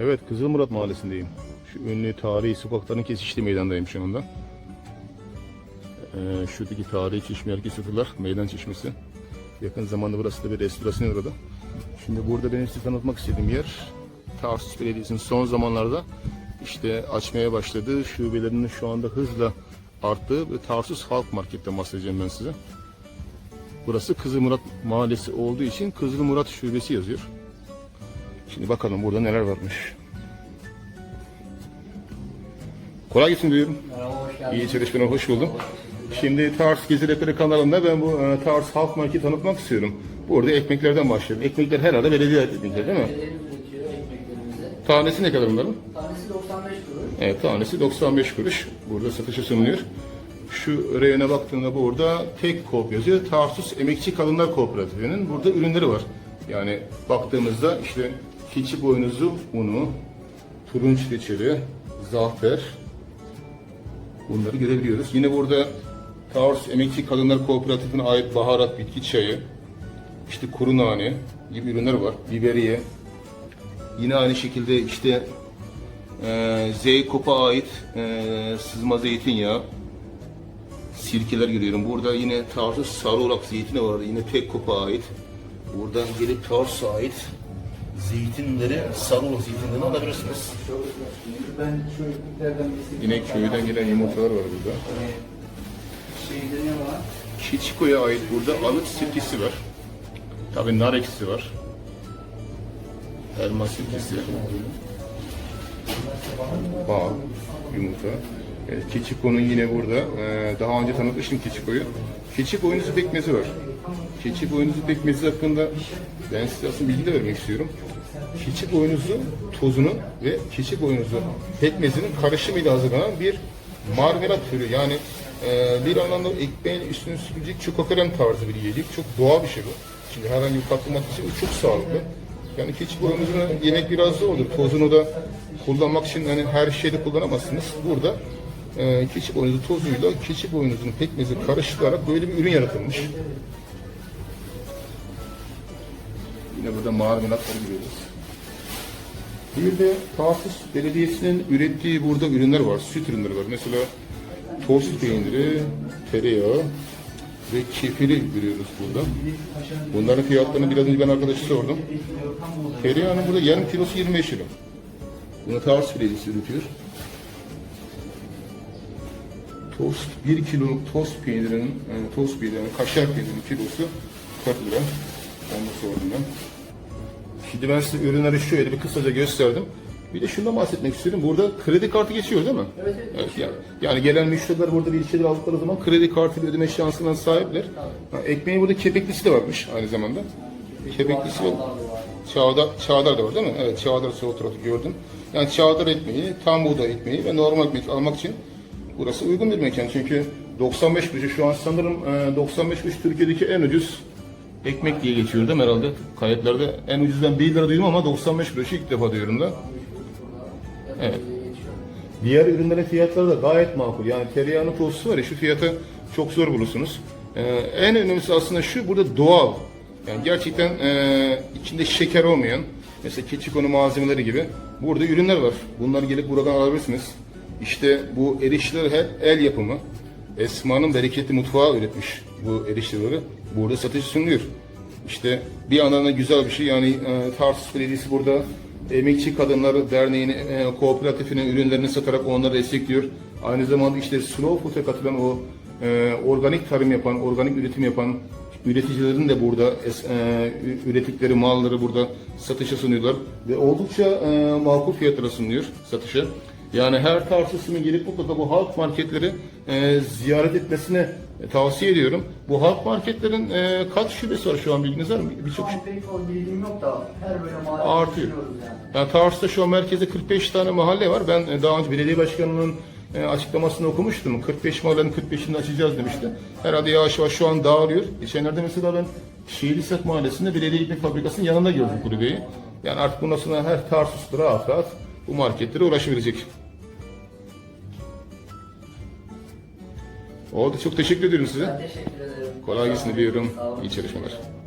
Evet Kızılmurat Mahallesi'ndeyim. Şu ünlü tarihi sokakların kesiştiği meydandayım şu anda. Ee, şuradaki tarihi çeşme herkes hatırlar. Meydan çeşmesi. Yakın zamanda burası da bir restorasyon uğradı. Şimdi burada benim size tanıtmak istediğim yer Tarsus Belediyesi'nin son zamanlarda işte açmaya başladığı şubelerinin şu anda hızla arttığı ve Tarsus Halk Market'ten bahsedeceğim ben size. Burası Kızılmurat Mahallesi olduğu için Kızılmurat Şubesi yazıyor. Şimdi bakalım burada neler varmış. Kolay gelsin diyorum. Merhaba, hoş geldiniz. İyi çalışmalar, hoş buldum. Şimdi Tars Gezi Rehberi kanalında ben bu e, Tars Halk Market tanıtmak istiyorum. Burada ekmeklerden başlayalım. Ekmekler herhalde belediye ait ekmekler değil mi? Tanesi ne kadar bunların? Tanesi 95 kuruş. Evet, tanesi 95 kuruş. Burada satışa sunuluyor. Şu reyona baktığında burada tek koop yazıyor. Tarsus Emekçi Kadınlar Kooperatifi'nin burada ürünleri var. Yani baktığımızda işte keçi boynuzu unu, turunç reçeli, zahter bunları görebiliyoruz. Yine burada Tarsus Emekçi Kadınlar Kooperatifi'ne ait baharat bitki çayı, işte kuru nane gibi ürünler var. Biberiye. Yine aynı şekilde işte ee, Zeykop'a ait e, sızma zeytinyağı, sirkeler görüyorum. Burada yine Tarsus Sarıorak zeytini var. Yine Pekkop'a ait. Buradan gelip Tarsus'a ait zeytinleri, Sarıorak zeytinlerini alabilirsiniz. Ben şu bir Yine köyden gelen yumurtalar var burada. Şeyde ne var? Keçiko'ya ait burada alıç sirkesi var. Tabii nar ekşisi var. Elma sirkesi. Bal, yumurta. Evet, Keçiko'nun yine burada. Ee, daha önce tanıtmıştım Keçiko'yu. Keçi boynuzu pekmezi var. Keçi boynuzu pekmezi hakkında ben size aslında bilgi de vermek istiyorum. Keçi boynuzu tozunun ve keçi boynuzu pekmezinin karışımıyla hazırlanan bir marmelat türü. Yani e, bir anlamda ekmeğin üstüne sürülecek çikokrem tarzı bir yiyecek. Çok doğal bir şey bu. Şimdi herhangi bir katkı maddesi yok. Çok sağlıklı. Yani keçi boynuzunu yemek biraz zordur. Tozunu da kullanmak için hani her şeyde kullanamazsınız. Burada e, keçi boynuzu tozuyla keçi boynuzunun pekmezi karıştırılarak böyle bir ürün yaratılmış. Yine burada marmelatları görüyoruz. Bir de Tarsus Belediyesi'nin ürettiği burada ürünler var. Süt ürünleri var. Mesela tost peyniri, tereyağı ve kefiri görüyoruz burada. Bunların fiyatlarını biraz önce ben arkadaşa sordum. Tereyağının burada yarım kilosu 25 lira. Bunu Tarsus Belediyesi üretiyor. Tost, 1 kiloluk tost peynirinin, yani tost peyniri, yani kaşar peynirinin kilosu 40 lira. Onu sordum ben. Şimdi ben size ürünleri şöyle bir kısaca gösterdim. Bir de şundan bahsetmek istiyorum. Burada kredi kartı geçiyor değil mi? Evet, evet. yani, yani gelen müşteriler burada bir şeyler aldıkları zaman kredi kartıyla ödeme şansına sahipler. Ha, ekmeğin burada kepeklisi de varmış aynı zamanda. Kepeklisi ve çağdar, çağdar da var değil mi? Evet çağdar sol tarafı gördüm. Yani çağdar ekmeği, tam buğday ekmeği ve normal ekmek almak için burası uygun bir mekan. Çünkü 95 kuruş şu an sanırım e, 95 kuruş Türkiye'deki en ucuz ekmek diye geçiyor değil mi herhalde? Kayıtlarda en ucuz ben 1 lira duydum ama 95 kuruş ilk defa diyorum da. Evet. Diğer ürünlerin fiyatları da gayet makul. Yani tereyağının tostu var ya şu fiyatı çok zor bulursunuz. Ee, en önemlisi aslında şu burada doğal. Yani gerçekten e, içinde şeker olmayan mesela keçikonu malzemeleri gibi burada ürünler var. Bunları gelip buradan alabilirsiniz. İşte bu erişteler hep el yapımı. Esma'nın bereketli mutfağı üretmiş bu erişteleri. Burada satış sunuluyor. İşte bir yandan da güzel bir şey yani e, Tarsus Belediyesi burada Emekçi Kadınlar Derneği'nin e, kooperatifinin ürünlerini satarak onları destekliyor. Aynı zamanda işte Slow Food'a katılan o e, organik tarım yapan, organik üretim yapan üreticilerin de burada e, ürettikleri malları burada satışa sunuyorlar. Ve oldukça e, makul fiyatlara sunuluyor satışa. Yani her Tarsus'un gelip mutlaka bu halk marketleri e, ziyaret etmesini e, tavsiye ediyorum. Bu halk marketlerin e, kaç şubesi var şu an bilginiz var mı? Şu Birçok an pek bilgim yok da her böyle mahalle Artıyor. düşünüyoruz yani. yani Tarsus'ta şu an merkezde 45 tane mahalle var. Ben e, daha önce belediye başkanının e, açıklamasını okumuştum. 45 mahallenin 45'ini açacağız demişti. Herhalde yavaş yavaş şu an dağılıyor. Geçenlerde mesela ben Şehirlisak Mahallesi'nde belediye ekmek fabrikasının yanında gördüm kulübeyi. Yani artık bundan sonra her Tarsus'ta rahat rahat bu marketlere ulaşabilecek. Oldu. Çok teşekkür ediyorum size. Ben teşekkür ederim. Kolay gelsin diliyorum. İyi çalışmalar.